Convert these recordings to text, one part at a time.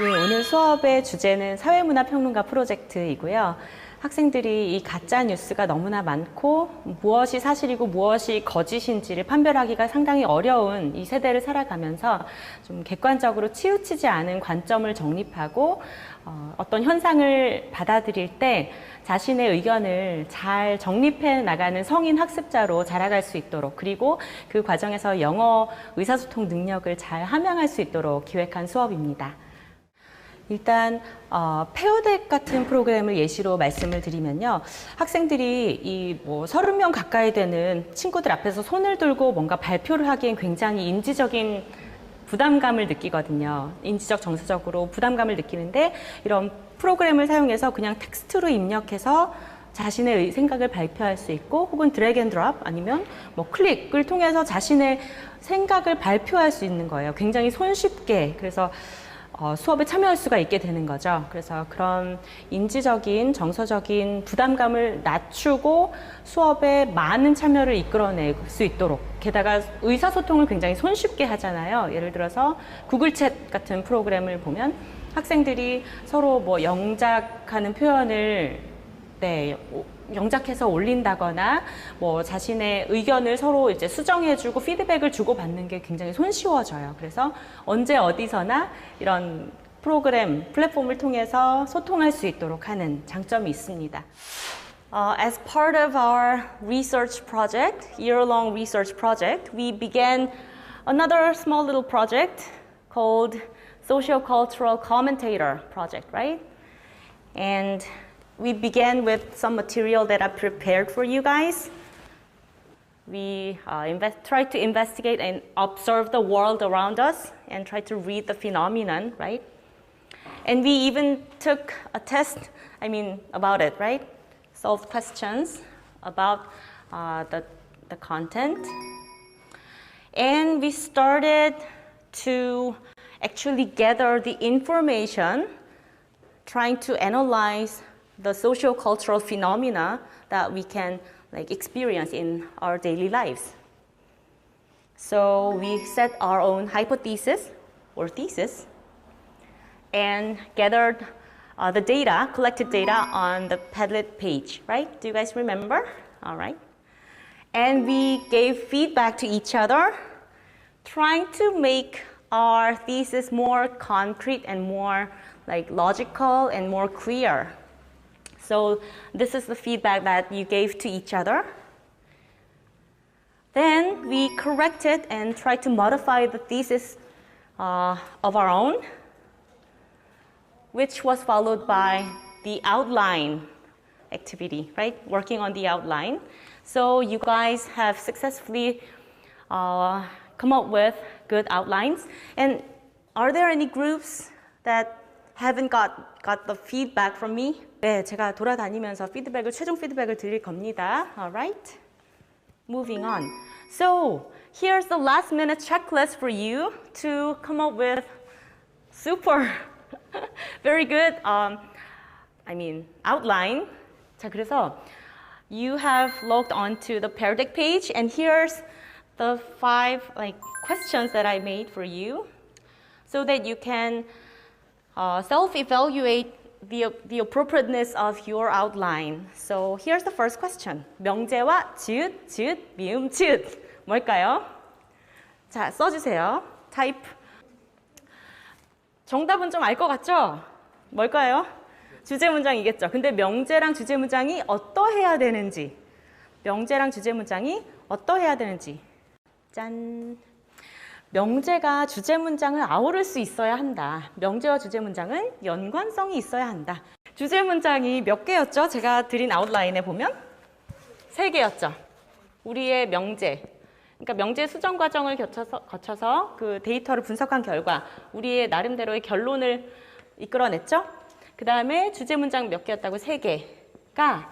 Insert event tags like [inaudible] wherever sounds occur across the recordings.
예, 오늘 수업의 주제는 사회문화평론가 프로젝트이고요. 학생들이 이 가짜 뉴스가 너무나 많고 무엇이 사실이고 무엇이 거짓인지를 판별하기가 상당히 어려운 이 세대를 살아가면서 좀 객관적으로 치우치지 않은 관점을 정립하고 어, 어떤 현상을 받아들일 때 자신의 의견을 잘 정립해 나가는 성인 학습자로 자라갈 수 있도록 그리고 그 과정에서 영어 의사소통 능력을 잘 함양할 수 있도록 기획한 수업입니다. 일단 어, 페어덱 같은 프로그램을 예시로 말씀을 드리면요. 학생들이 이뭐 서른 명 가까이 되는 친구들 앞에서 손을 들고 뭔가 발표를 하기엔 굉장히 인지적인 부담감을 느끼거든요. 인지적 정서적으로 부담감을 느끼는데 이런 프로그램을 사용해서 그냥 텍스트로 입력해서 자신의 생각을 발표할 수 있고 혹은 드래그 앤 드롭 아니면 뭐 클릭을 통해서 자신의 생각을 발표할 수 있는 거예요. 굉장히 손쉽게. 그래서 어, 수업에 참여할 수가 있게 되는 거죠. 그래서 그런 인지적인, 정서적인 부담감을 낮추고 수업에 많은 참여를 이끌어낼 수 있도록 게다가 의사소통을 굉장히 손쉽게 하잖아요. 예를 들어서 구글 챗 같은 프로그램을 보면 학생들이 서로 뭐 영작하는 표현을 네, 영작해서 올린다거나 뭐 자신의 의견을 서로 이제 수정해주고 피드백을 주고받는 게 굉장히 손쉬워져요. 그래서 언제 어디서나 이런 프로그램, 플랫폼을 통해서 소통할 수 있도록 하는 장점이 있습니다. Uh, as part of our research project, year-long research project, we began another small little project called Socio-Cultural Commentator Project, right? And we began with some material that I prepared for you guys. We uh, try to investigate and observe the world around us and try to read the phenomenon, right? And we even took a test, I mean, about it, right? Solved questions about uh, the, the content. And we started to actually gather the information, trying to analyze the social cultural phenomena that we can like experience in our daily lives. So we set our own hypothesis or thesis and gathered uh, the data, collected data on the Padlet page, right? Do you guys remember? All right. And we gave feedback to each other, trying to make our thesis more concrete and more like logical and more clear. So this is the feedback that you gave to each other. Then we corrected and tried to modify the thesis uh, of our own, which was followed by the outline activity, right? Working on the outline. So you guys have successfully uh, come up with good outlines. And are there any groups that haven't got, got the feedback from me? 네, 제가 돌아다니면서 피드백을 최종 피드백을 드릴 겁니다. Alright. Moving on. So, here's the last minute checklist for you to come up with super [laughs] very good um, I mean outline. 자, 그래서 you have logged onto the Pear Deck page and here's the five like questions that I made for you so that you can uh, self-evaluate the, the appropriateness of your outline. So here's the first question. 명제와 지읒, 지읒, 미음, 지읒. 뭘까요? 자, 써주세요. 타입. 정답은 좀 알 것 같죠? 뭘까요? 주제 문장이겠죠. 근데 명제랑 주제 문장이 어떠해야 되는지. 명제랑 주제 문장이 어떠해야 되는지. 짠. 명제가 주제 문장을 아우를 수 있어야 한다. 명제와 주제 문장은 연관성이 있어야 한다. 주제 문장이 몇 개였죠? 제가 드린 아웃라인에 보면 세 개였죠. 우리의 명제. 그러니까 명제 수정 과정을 거쳐서, 거쳐서 그 데이터를 분석한 결과 우리의 나름대로의 결론을 이끌어냈죠. 그 다음에 주제 문장 몇 개였다고 세 개가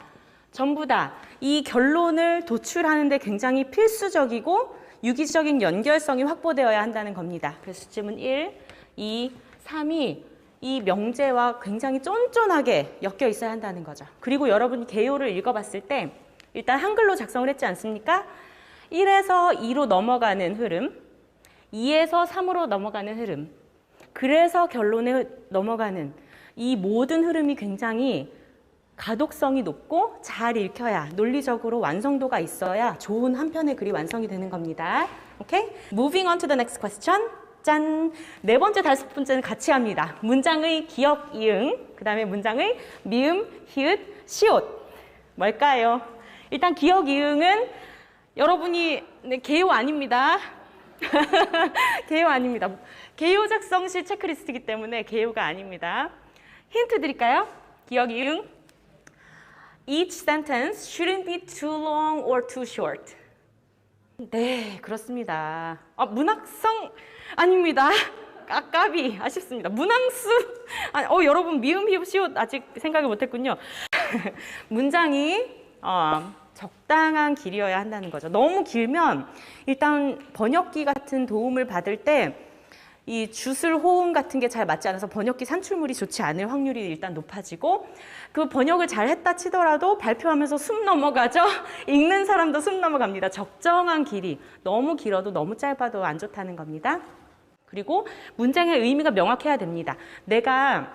전부 다 이 결론을 도출하는데 굉장히 필수적이고 유기적인 연결성이 확보되어야 한다는 겁니다. 그래서 질문 1, 2, 3이 이 명제와 굉장히 쫀쫀하게 엮여 있어야 한다는 거죠. 그리고 여러분이 개요를 읽어봤을 때 일단 한글로 작성을 했지 않습니까? 1에서 2로 넘어가는 흐름, 2에서 3으로 넘어가는 흐름, 그래서 결론에 넘어가는 이 모든 흐름이 굉장히 가독성이 높고 잘 읽혀야 논리적으로 완성도가 있어야 좋은 한 편의 글이 완성이 되는 겁니다. 오케이? Moving on to the next question. 짠! 네 번째, 다섯 번째는 같이 합니다. 문장의 기억, 이응, 그 다음에 문장의 미음, 히읗, 시옷. 뭘까요? 일단 기억, 이응은 여러분이, 네, 개요 아닙니다. [laughs] 개요 아닙니다. 개요 작성 시 체크리스트이기 때문에 개요가 아닙니다. 힌트 드릴까요? 기억, 이응. Each sentence shouldn't be too long or too short. 네, 그렇습니다. 아, 문학성 아닙니다. 아까비 아쉽습니다. 문항수 아니, 어 여러분 미음 히읗 시옷 아직 생각을 못했군요. [laughs] 문장이 어, 적당한 길이어야 한다는 거죠. 너무 길면 일단 번역기 같은 도움을 받을 때 이 주술 호응 같은 게 잘 맞지 않아서 번역기 산출물이 좋지 않을 확률이 일단 높아지고 그 번역을 잘 했다 치더라도 발표하면서 숨 넘어가죠. [laughs] 읽는 사람도 숨 넘어갑니다. 적정한 길이 너무 길어도 너무 짧아도 안 좋다는 겁니다. 그리고 문장의 의미가 명확해야 됩니다. 내가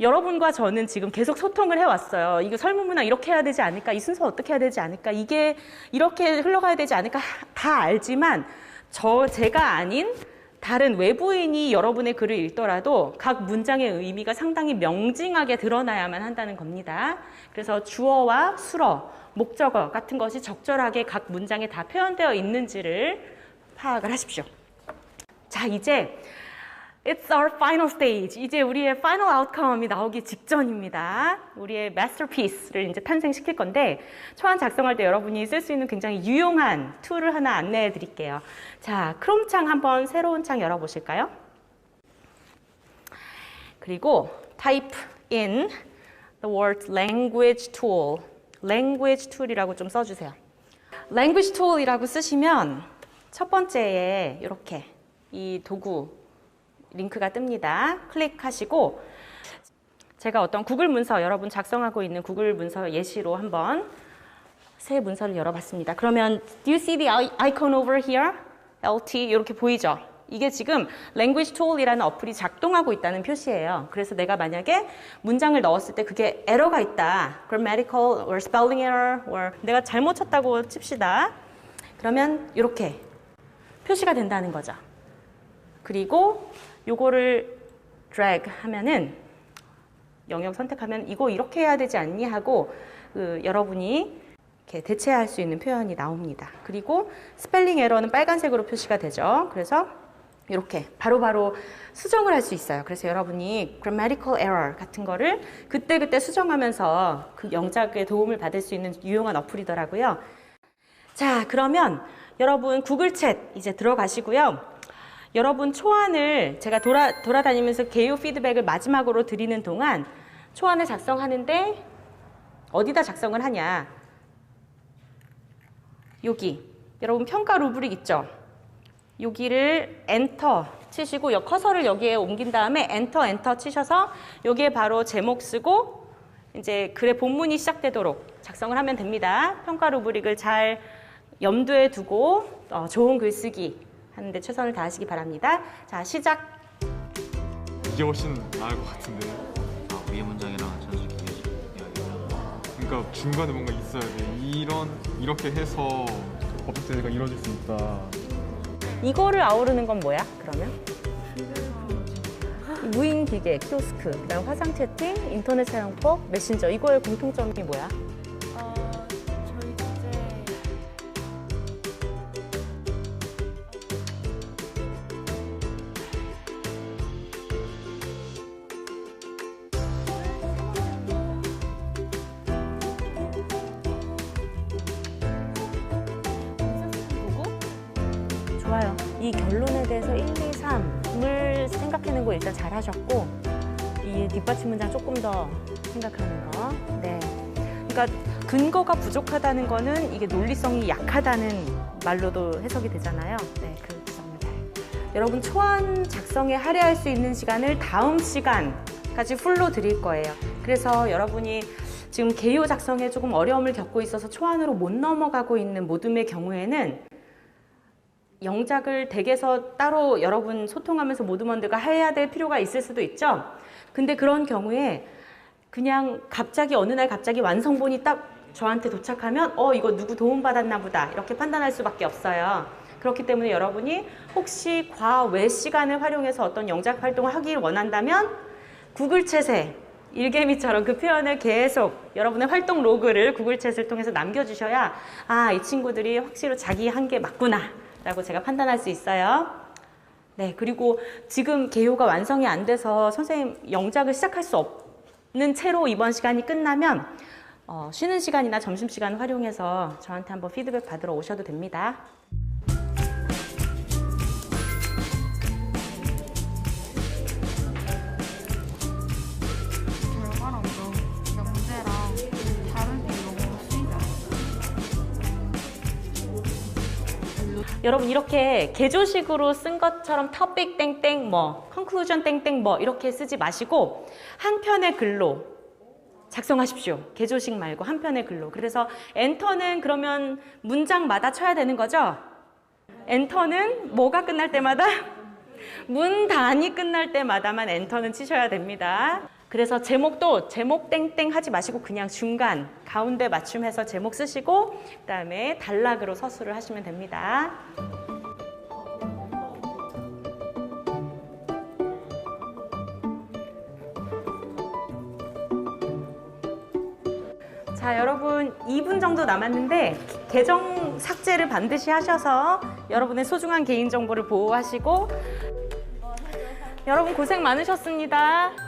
여러분과 저는 지금 계속 소통을 해왔어요. 이거 설문문화 이렇게 해야 되지 않을까? 이 순서 어떻게 해야 되지 않을까? 이게 이렇게 흘러가야 되지 않을까? 다 알지만 저 제가 아닌 다른 외부인이 여러분의 글을 읽더라도 각 문장의 의미가 상당히 명징하게 드러나야만 한다는 겁니다. 그래서 주어와 수어, 목적어 같은 것이 적절하게 각 문장에 다 표현되어 있는지를 파악을 하십시오. 자, 이제 It's our final stage. 이제 우리의 final outcome이 나오기 직전입니다. 우리의 masterpiece를 이제 탄생시킬 건데, 초안 작성할 때 여러분이 쓸 수 있는 굉장히 유용한 툴을 하나 안내해 드릴게요. 자, 크롬 창 한번 새로운 창 열어보실까요? 그리고 type in the word language tool. language tool이라고 좀 써주세요. language tool이라고 쓰시면 첫 번째에 이렇게 이 도구 링크가 ตึ입니다. 클릭하시고 제가 어떤 구글 문서 여러분 작성하고 있는 구글 문서 예시로 한번 새 문서를 열어봤습니다. 그러면 Do you see the icon over here? LT 이렇게 보이죠? 이게 지금 Language Tool이라는 어플이 작동하고 있다는 표시예요. 그래서 내가 만약에 문장을 넣었을 때 그게 에러가 있다. grammatical or spelling error or 내가 잘못 쳤다고 칩시다. 그러면 이렇게 표시가 된다는 거죠. 그리고 요거를 drag 하면은 영역 선택하면 이거 이렇게 해야 되지 않니 하고 그 여러분이 이렇게 대체할 수 있는 표현이 나옵니다. 그리고 스펠링 에러는 빨간색으로 표시가 되죠. 그래서 이렇게 바로바로 수정을 할 수 있어요. 그래서 여러분이 grammatical error 같은 거를 그때그때 수정하면서 그 영작에 도움을 받을 수 있는 유용한 어플이더라고요. 자, 그러면 여러분 구글 챗 이제 들어가시고요. 여러분 초안을 제가 돌아, 돌아다니면서 개요 피드백을 마지막으로 드리는 동안 초안을 작성하는데 어디다 작성을 하냐. 여기. 여러분 평가 루브릭 있죠? 여기를 엔터 치시고 여 커서를 여기에 옮긴 다음에 엔터 엔터 치셔서 여기에 바로 제목 쓰고 이제 글의 본문이 시작되도록 작성을 하면 됩니다. 평가 루브릭을 잘 염두에 두고 어, 좋은 글쓰기 하는데 최선을 다하시기 바랍니다. 자, 시작. 이게 훨씬 나을 것 같은데. 아, 위에 문장이랑 전술 기계식 그러니까 중간에 뭔가 있어야 돼. 이런 이렇게 해서 법적 제재가 이루어질 수 있다. 이거를 아우르는 건 뭐야? 그러면? 무인 기계, 키오스크, 그다음 화상 채팅, 인터넷 사용법, 메신저 이거의 공통점이 뭐야? 이 결론에 대해서 1, 2, 3을 생각해낸 거 일단 잘 하셨고, 이 뒷받침 문장 조금 더 생각하는 거. 네. 그러니까 근거가 부족하다는 거는 이게 논리성이 약하다는 말로도 해석이 되잖아요. 네, 그 점을 잘. 여러분 초안 작성에 할애할 수 있는 시간을 다음 시간까지 풀로 드릴 거예요. 그래서 여러분이 지금 개요 작성에 조금 어려움을 겪고 있어서 초안으로 못 넘어가고 있는 모둠의 경우에는 영작을 댁에서 따로 여러분 소통하면서 모두먼드가 해야 될 필요가 있을 수도 있죠. 근데 그런 경우에 그냥 갑자기 어느 날 갑자기 완성본이 딱 저한테 도착하면 어 이거 누구 도움 받았나 보다 이렇게 판단할 수밖에 없어요. 그렇기 때문에 여러분이 혹시 과외 시간을 활용해서 어떤 영작 활동을 하길 원한다면 구글 챗에 일개미처럼 그 표현을 계속 여러분의 활동 로그를 구글 챗을 통해서 남겨주셔야 아 이 친구들이 확실히 자기 한계 맞구나 라고 제가 판단할 수 있어요. 네 그리고 지금 개요가 완성이 안 돼서 선생님 영작을 시작할 수 없는 채로 이번 시간이 끝나면 어, 쉬는 시간이나 점심 시간 활용해서 저한테 한번 피드백 받으러 오셔도 됩니다. 여러분 이렇게 개조식으로 쓴 것처럼 topic 땡땡 뭐 conclusion 땡땡 뭐 이렇게 쓰지 마시고 한 편의 글로 작성하십시오. 개조식 말고 한 편의 글로. 그래서 엔터는 그러면 문장마다 쳐야 되는 거죠? 엔터는 뭐가 끝날 때마다 [laughs] 문단이 끝날 때마다만 엔터는 치셔야 됩니다. 그래서 제목도 제목 땡땡 하지 마시고 그냥 중간 가운데 맞춤해서 제목 쓰시고 그다음에 단락으로 서술을 하시면 됩니다. 자, 여러분 2분 정도 남았는데 계정 삭제를 반드시 하셔서 여러분의 소중한 개인 정보를 보호하시고 여러분 고생 많으셨습니다.